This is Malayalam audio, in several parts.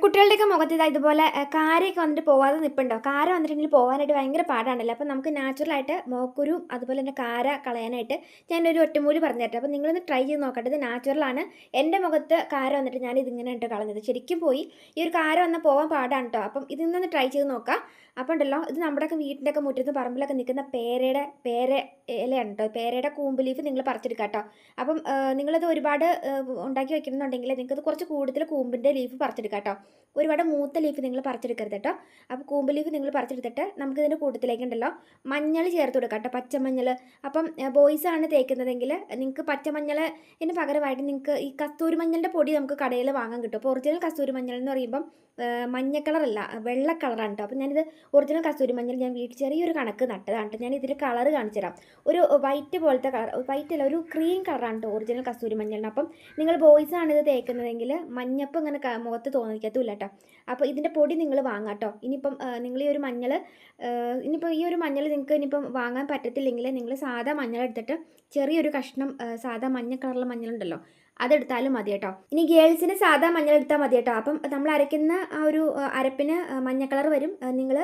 കുട്ടികളുടെയൊക്കെ മുഖത്ത് ഇതാ ഇതുപോലെ കാരയൊക്കെ വന്നിട്ട് പോവാതെ നിൽപ്പുണ്ടോ കാര വന്നിട്ടുണ്ടെങ്കിൽ പോകാനായിട്ട് ഭയങ്കര പാടാണല്ലോ. അപ്പോൾ നമുക്ക് നാച്ചുറലായിട്ട് മോക്കുരു അതുപോലെ തന്നെ കാര കളയാനായിട്ട് ഞാനൊരു ഒറ്റമൂലി പറഞ്ഞു തരാം അപ്പോൾ നിങ്ങളൊന്ന് ട്രൈ ചെയ്ത് നോക്കട്ടെ. ഇത് നാച്ചുറലാണ്. എന്റെ മുഖത്ത് കാര വന്നിട്ട് ഞാൻ ഇതിങ്ങനെ ഇട്ട് കളഞ്ഞത്. ശരിക്കും പോയി ഈ ഒരു കാര വന്നാൽ പോകാൻ പാടാണ് കേട്ടോ അപ്പം ഇതിൽ നിന്ന് ട്രൈ ചെയ്ത് നോക്കാം. അപ്പോൾ ഉണ്ടല്ലോ ഇത് നമ്മുടെയൊക്കെ വീട്ടിന്റെയൊക്കെ മുറ്റത്ത് പറമ്പിലൊക്കെ നിൽക്കുന്ന പേരയുടെ പേര ഇലയാണ് കേട്ടോ പേരയുടെ കൂമ്പ് ലീഫ് നിങ്ങൾ പറിച്ചെടുക്കാം കേട്ടോ അപ്പം നിങ്ങളത് ഒരുപാട് ഉണ്ടാക്കി വെക്കണമെന്നുണ്ടെങ്കിൽ നിങ്ങൾക്കത് കുറച്ച് കൂടുതൽ കൂമ്പിന്റെ ലീഫ് പറിച്ചെടുക്കാം കേട്ടോ ഒരുപാട് മൂത്ത ലീഫ് നിങ്ങൾ പറിച്ചെടുക്കരുത് കേട്ടോ അപ്പോൾ കൂമ്പ് ലീഫ് നിങ്ങൾ പറിച്ചെടുത്തിട്ട് നമുക്കിതിന്റെ കൂട്ടത്തിലേക്ക് ഉണ്ടല്ലോ മഞ്ഞൾ ചേർത്ത് കൊടുക്കാം കേട്ടോ പച്ചമഞ്ഞൾ അപ്പം ബോയ്സ് ആണ് തേക്കുന്നതെങ്കിൽ നിങ്ങൾക്ക് പച്ചമഞ്ഞൾ ഇതിന് പകരമായിട്ട് നിങ്ങൾക്ക് ഈ കസ്തൂരി മഞ്ഞളിന്റെ പൊടി നമുക്ക് കടയിൽ വാങ്ങാൻ കിട്ടും. അപ്പോൾ ഒറിജിനൽ കസ്തൂരി മഞ്ഞൾ എന്ന് പറയുമ്പം മഞ്ഞ കളറല്ല വെള്ള കളറാണ് കേട്ടോ അപ്പോൾ ഞാനിത് ഒറിജിനൽ കസ്തൂരി മഞ്ഞൾ ഞാൻ വീട്ടിൽ ചെറിയൊരു കണക്ക് നട്ടതാണ് ഞാൻ ഇതിൽ കളർ കാണിച്ചു തരാം. ഒരു വൈറ്റ് പോലത്തെ കളർ വൈറ്റ് അല്ല ഒരു ക്രീം കളറാണ് കേട്ടോ ഒറിജിനൽ കസ്തൂരി മഞ്ഞളിന് അപ്പം നിങ്ങൾ ബോയ്സ് ആണ് തേക്കുന്നതെങ്കിൽ മഞ്ഞപ്പ് ഇങ്ങനെ മുഖത്ത് തോന്നിക്കത്തുമില്ല കേട്ടോ അപ്പോൾ ഇതിന്റെ പൊടി നിങ്ങൾ വാങ്ങാം കേട്ടോ ഇനിയിപ്പം നിങ്ങൾ ഈ ഒരു മഞ്ഞൾ ഇനിയിപ്പോൾ ഈ ഒരു മഞ്ഞൾ നിങ്ങൾക്ക് ഇനിയിപ്പം വാങ്ങാൻ പറ്റത്തില്ലെങ്കിൽ നിങ്ങൾ സാധാ മഞ്ഞൾ എടുത്തിട്ട് ചെറിയൊരു കഷ്ണം സാധാ മഞ്ഞ കളറുള്ള മഞ്ഞളുണ്ടല്ലോ. അതെടുത്താലും മതി കേട്ടോ ഇനി ഗേൾസിന് സാധാ മഞ്ഞൾ എടുത്താൽ മതി കേട്ടോ അപ്പം നമ്മൾ അരയ്ക്കുന്ന ആ ഒരു അരപ്പിന് മഞ്ഞ കളർ വരും. നിങ്ങൾ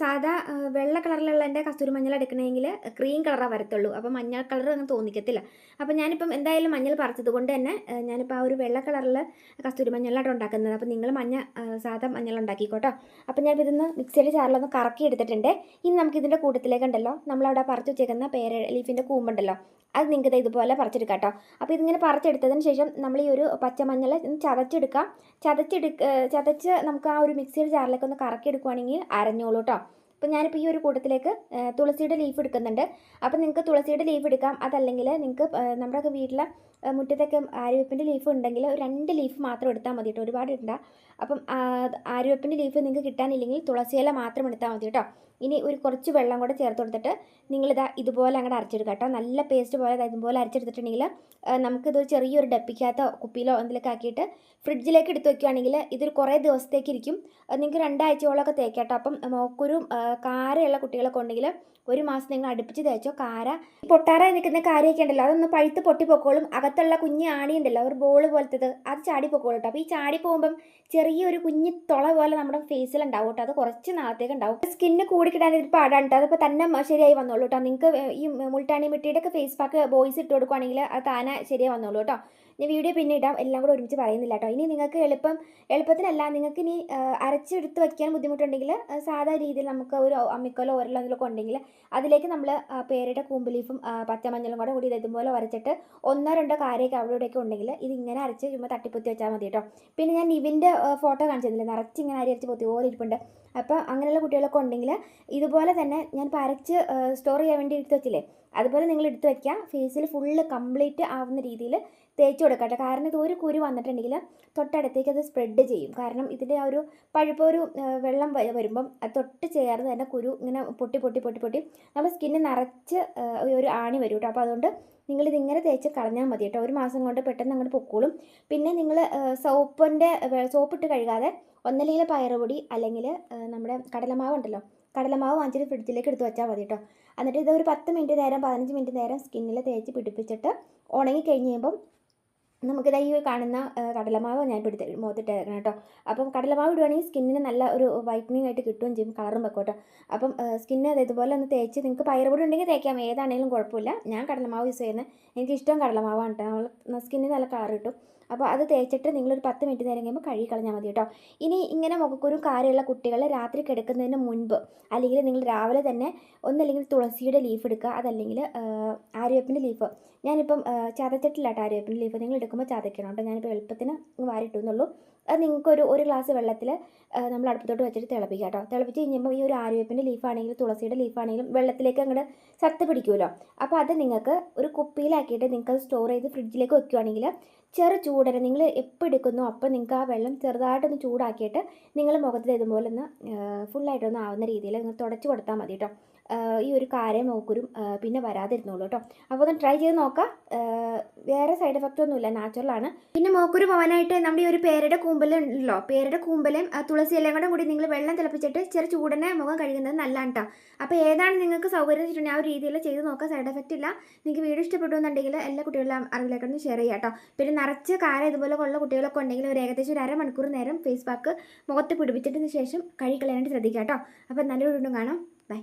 സാധാ വെള്ള കളറിലുള്ള എന്റെ കസ്തൂരി മഞ്ഞൾ എടുക്കണമെങ്കിൽ ക്രീം കളറാണ് വരത്തുള്ളൂ. അപ്പം മഞ്ഞൾ കളർ ഒന്നും തോന്നിക്കത്തില്ല. അപ്പം ഞാനിപ്പം എന്തായാലും മഞ്ഞൾ പറിച്ചത് കൊണ്ട് തന്നെ ഞാനിപ്പോൾ ആ ഒരു വെള്ള കളറിൽ കസ്തൂരി മഞ്ഞളാണ് ഉണ്ടാക്കുന്നത്. അപ്പം നിങ്ങൾ മഞ്ഞ സാധാ മഞ്ഞൾ ഉണ്ടാക്കിക്കോട്ടോ. അപ്പം ഞാൻ ഇതൊന്ന് മിക്സിയുടെ ചാറിലൊന്ന് കറക്കി എടുത്തിട്ടുണ്ട് ഇനി നമുക്കിതിന്റെ കൂട്ടത്തിലേക്ക് ഉണ്ടല്ലോ. നമ്മളവിടെ പറിച്ചു വെച്ചേക്കുന്ന പേര ലീഫിന്റെ കൂമ്പുണ്ടല്ലോ. അത് നിങ്ങൾക്ക് ഇതുപോലെ പറിച്ചെടുക്കാം കേട്ടോ അപ്പോൾ ഇതിങ്ങനെ പറിച്ചെടുത്തതിന് ശേഷം നമ്മൾ ഈ ഒരു പച്ചമഞ്ഞൾ ചതച്ചെടുക്കാം. ചതച്ചെടുക്ക ചതച്ച് നമുക്ക് ആ ഒരു മിക്സിയുടെ ജാറിലേക്ക് ഒന്ന് കറക്കി എടുക്കുവാണെങ്കിൽ അരഞ്ഞോളൂ കേട്ടോ. അപ്പോൾ ഞാനിപ്പോൾ ഈ ഒരു കൂട്ടത്തിലേക്ക് തുളസിയുടെ ലീഫ് എടുക്കുന്നുണ്ട്. അപ്പോൾ നിങ്ങൾക്ക് തുളസിയുടെ ലീഫ് എടുക്കാം. അതല്ലെങ്കിൽ നിങ്ങൾക്ക് നമ്മുടെയൊക്കെ വീട്ടിലെ മുറ്റത്തൊക്കെ ആര്യവേപ്പിന്റെ ലീഫ് ഉണ്ടെങ്കിൽ രണ്ട് ലീഫ് മാത്രം എടുത്താൽ മതി കേട്ടോ. ഒരുപാട് ഇടണ്ട. അപ്പം ആര്യവെപ്പിന്റെ ലീഫ് നിങ്ങൾക്ക് കിട്ടാനില്ലെങ്കിൽ തുളസി ഇല മാത്രം എടുത്താൽ മതി കേട്ടോ. ഇനി ഒരു കുറച്ച് വെള്ളം കൂടെ ചേർത്ത് കൊടുത്തിട്ട് നിങ്ങളിതാ ഇതുപോലെ അങ്ങോട്ട് അരച്ചെടുക്കുക കേട്ടോ. നല്ല പേസ്റ്റ് പോലെ ഇതുപോലെ അരച്ചെടുത്തിട്ടുണ്ടെങ്കിൽ നമുക്കിത് ചെറിയൊരു ഡപ്പിക്കകത്തോ കുപ്പിയിലോ എന്തെങ്കിലുമൊക്കെ ആക്കിയിട്ട് ഫ്രിഡ്ജിലേക്ക് എടുത്ത് വെക്കുകയാണെങ്കിൽ ഇതൊരു കുറേ ദിവസത്തേക്ക് ഇരിക്കും. നിങ്ങൾക്ക് രണ്ടാഴ്ചയോളമൊക്കെ തേക്കാം കേട്ടോ. അപ്പം മോക്കുരും കാരയുള്ള കുട്ടികളൊക്കെ ഉണ്ടെങ്കിൽ ഒരു മാസം നിങ്ങൾ അടുപ്പിച്ച് തേച്ചോ. കാര പൊട്ടാറായി നിൽക്കുന്ന കാരയൊക്കെ ഉണ്ടല്ലോ. അതൊന്ന് പഴുത്ത് പൊട്ടിപ്പോക്കോളും. അകത്തുള്ള കുഞ്ഞ് ആണി ഉണ്ടല്ലോ. ഒരു ബോൾ പോലത്തേത്. അത് ചാടി പൊക്കോളും കേട്ടോ. അപ്പോൾ ഈ ചാടി പോകുമ്പം ചെറിയൊരു കുഞ്ഞ് തുള പോലെ നമ്മുടെ ഫേസിൽ ഉണ്ടാവും കേട്ടോ. അത് കുറച്ച് നാളത്തേക്ക് ഉണ്ടാവും. സ്കിന്ന് കൂടിക്കിടാൻ ഇത് പാടാണ് കേട്ടോ. അതിപ്പോൾ തന്നെ ശരിയായി വന്നോളൂ കേട്ടോ. നിങ്ങൾക്ക് ഈ മുൾട്ടാണി മിട്ടിയുടെ ഒക്കെ ഫേസ് പാക്ക് ബോയ്സ് ഇട്ട് കൊടുക്കുവാണെങ്കിൽ അത് താനെ ശരിയായി വന്നോളൂ കേട്ടോ. ഞാൻ വീഡിയോ പിന്നെ ഇടാം. എല്ലാം കൂടെ ഒരുമിച്ച് പറയുന്നില്ല കേട്ടോ. ഇനി നിങ്ങൾക്ക് എളുപ്പം എളുപ്പത്തിനല്ല നിങ്ങൾക്ക് ഇനി അരച്ചെടുത്ത് വയ്ക്കാൻ ബുദ്ധിമുട്ടുണ്ടെങ്കിൽ സാധാ രീതിയിൽ നമുക്ക് ഒരു അമ്മിക്കലോ ഒരലോ എന്തെങ്കിലുമൊക്കെ ഉണ്ടെങ്കിൽ അതിലേക്ക് നമ്മൾ പേരുടെ കൂമ്പലീഫും പച്ചമഞ്ഞളും കൂടെ കൂടി ഇതുപോലെ അരച്ചിട്ട് ഒന്നോ രണ്ടോ കാര്യമൊക്കെ അവിടെയൊക്കെ ഉണ്ടെങ്കിൽ ഇത് ഇങ്ങനെ അരച്ച് ചുമ്മാ തട്ടിപ്പൊത്തി വെച്ചാൽ മതി കേട്ടോ. പിന്നെ ഞാൻ നിവിന്റെ ഫോട്ടോ കാണിച്ചിരുന്നില്ല? നിറച്ച് ഇങ്ങനെ അരി അരച്ച് പൊത്തി പോലെ ഇരിപ്പുണ്ട്. അപ്പോൾ അങ്ങനെയുള്ള കുട്ടികളൊക്കെ ഉണ്ടെങ്കിൽ ഇതുപോലെ തന്നെ ഞാൻ ഇപ്പോൾ അരച്ച് സ്റ്റോർ ചെയ്യാൻ വേണ്ടി എടുത്ത് വെച്ചില്ലേ? അതുപോലെ നിങ്ങൾ എടുത്ത് വയ്ക്കുക ഫേസിൽ ഫുള്ള് കംപ്ലീറ്റ് ആവുന്ന രീതിയിൽ തേച്ച് കൊടുക്കട്ടെ. കാരണം ഇത് ഒരു കുരു വന്നിട്ടുണ്ടെങ്കിൽ തൊട്ടടുത്തേക്ക് അത് സ്പ്രെഡ് ചെയ്യും. കാരണം ഇതിന്റെ ആ ഒരു പഴുപ്പ് ഒരു വെള്ളം വരുമ്പം അത് തൊട്ട് ചേർന്ന് തന്നെ കുരു ഇങ്ങനെ പൊട്ടി പൊട്ടി പൊട്ടി പൊട്ടി നമ്മൾ സ്കിന്ന് നിറച്ച് ഒരു ആണി വരും കേട്ടോ. അപ്പോൾ അതുകൊണ്ട് നിങ്ങളിത് ഇങ്ങനെ തേച്ച് കളഞ്ഞാൽ മതി കേട്ടോ. ഒരു മാസം കൊണ്ട് പെട്ടെന്ന് അങ്ങോട്ട് പൊക്കോളും. പിന്നെ നിങ്ങൾ സോപ്പിന്റെ സോപ്പിട്ട് കഴുകാതെ ഒന്നല്ലെങ്കിൽ പയറുപൊടി അല്ലെങ്കിൽ നമ്മുടെ കടലമാവ് ഉണ്ടല്ലോ. കടലമാവ് വാങ്ങിച്ചിട്ട് ഫ്രിഡ്ജിലേക്ക് എടുത്ത് വെച്ചാൽ മതി കേട്ടോ. എന്നിട്ട് ഇത് ഒരു പത്ത് മിനിറ്റ് നേരം പതിനഞ്ച് മിനിറ്റ് നേരം സ്കിന്നിൽ തേച്ച് പിടിപ്പിച്ചിട്ട് ഉണങ്ങി കഴിഞ്ഞ് കഴിയുമ്പം നമുക്കിതാ ഈ കാണുന്ന കടലമാവ് ഞാൻ പിടിച്ച് മുഖത്തിട്ടേക്കണം കേട്ടോ. അപ്പം കടലമാവ് ഇടുവാണെങ്കിൽ സ്കിന്നിന് നല്ല ഒരു വൈറ്റനിങ് ആയിട്ട് കിട്ടുകയും ചെയ്യും കളറും വെക്കും കേട്ടോ. അപ്പം സ്കിന്ന് അത് ഇതുപോലെ ഒന്ന് തേച്ച് നിങ്ങൾക്ക് പയറുപൊടി ഉണ്ടെങ്കിൽ തേക്കാം ഏതാണെങ്കിലും കുഴപ്പമില്ല. ഞാൻ കടലമാവ് യൂസ് ചെയ്യുന്നത്. എനിക്കിഷ്ടം കടലമാവാണ് കേട്ടോ. നമ്മൾ സ്കിന്നിന് നല്ല കളർ കിട്ടും. അപ്പോൾ അത് തേച്ചിട്ട് നിങ്ങളൊരു പത്ത് മിനിറ്റ് നേരം കഴിയുമ്പോൾ കഴുകി കളഞ്ഞാൽ മതി കേട്ടോ. ഇനി ഇങ്ങനെ മുഖക്കുരു കാര്യമുള്ള കുട്ടികളെ രാത്രി കിടക്കുന്നതിന് മുൻപ് അല്ലെങ്കിൽ നിങ്ങൾ രാവിലെ തന്നെ ഒന്നല്ലെങ്കിൽ തുളസിയുടെ ലീഫ് എടുക്കുക അതല്ലെങ്കിൽ ആര്യവേപ്പിന്റെ ലീഫ് ഞാനിപ്പം ചതച്ചിട്ടില്ലാട്ടോ ആര്യവേപ്പിന്റെ ലീഫ് നിങ്ങൾ എടുക്കുമ്പോൾ ചതയ്ക്കണം കേട്ടോ. ഞാനിപ്പോൾ എളുപ്പത്തിന് വാരിട്ടു എന്നുള്ളൂ. അത് നിങ്ങൾക്കൊരു ഒരു ഗ്ലാസ് വെള്ളത്തിൽ നമ്മൾ അടുപ്പത്തോട്ട് വെച്ചിട്ട് തിളപ്പിക്കുക കേട്ടോ. തിളപ്പിച്ച് കഴിഞ്ഞപ്പോൾ ഈ ഒരു ആര്യവേപ്പിന്റെ ലീഫാണെങ്കിലും തുളസിയുടെ ലീഫാണെങ്കിലും വെള്ളത്തിലേക്ക് അങ്ങോട്ട് ചത്ത് പിടിക്കുമല്ലോ. അപ്പോൾ അത് നിങ്ങൾക്ക് ഒരു കുപ്പിയിലാക്കിയിട്ട് നിങ്ങൾക്ക് അത് സ്റ്റോർ ചെയ്ത് ഫ്രിഡ്ജിലേക്ക് വെക്കുകയാണെങ്കിൽ ചെറു ചൂടര നിങ്ങൾ എപ്പോൾ എടുക്കുന്നോ അപ്പോൾ നിങ്ങൾക്ക് ആ വെള്ളം ചെറുതായിട്ടൊന്ന് ചൂടാക്കിയിട്ട് നിങ്ങൾ മുഖത്ത് ഇതുപോലെ ഒന്ന് ഫുള്ളായിട്ടൊന്ന് ആവുന്ന രീതിയിൽ നിങ്ങൾ തുടച്ച് കൊടുത്താൽ മതി കേട്ടോ. ഈ ഒരു കാരയും മോക്കുരും പിന്നെ വരാതിരുന്നുള്ളൂ കേട്ടോ അപ്പോൾ ഒന്ന് ട്രൈ ചെയ്ത് നോക്കാം. വേറെ സൈഡ് എഫക്റ്റ് ഒന്നുമില്ല നാച്ചുറലാണ് പിന്നെ മോക്കുരു പോകാനായിട്ട് നമ്മുടെ ഈ ഒരു പേരയുടെ കൂമ്പലുണ്ടല്ലോ പേരയുടെ കൂമ്പലും തുളസി എല്ലാം കൂടെ കൂടി നിങ്ങൾ വെള്ളം തിളപ്പിച്ചിട്ട് ചെറു ചൂടനെ മുഖം കഴുകുന്നത് നല്ലതാണ് കേട്ടോ അപ്പോൾ ഏതാണ് നിങ്ങൾക്ക് സൗകര്യം വെച്ചിട്ടുണ്ടെങ്കിൽ ആ ഒരു രീതിയിൽ ചെയ്ത് നോക്കാം. സൈഡ് എഫക്റ്റ് ഇല്ല. നിങ്ങൾക്ക് വീഡിയോ ഇഷ്ടപ്പെട്ടു എന്നുണ്ടെങ്കിൽ എല്ലാ കുട്ടികളും അറിവിലേക്കൊന്ന് ഷെയർ ചെയ്യാം കേട്ടോ പിന്നെ നിറച്ച് കാര ഇതുപോലെ ഉള്ള കുട്ടികളൊക്കെ ഉണ്ടെങ്കിൽ ഒരു ഏകദേശം ഒരു അരമണിക്കൂർ നേരം ഫേസ് പാക്ക് മുഖത്ത് പിടിപ്പിച്ചിട്ടതിന് ശേഷം കഴുകി കളയാനായിട്ട് ശ്രദ്ധിക്കുക കേട്ടോ അപ്പോൾ നല്ലൊരു വീണ്ടും കാണാം. ബൈ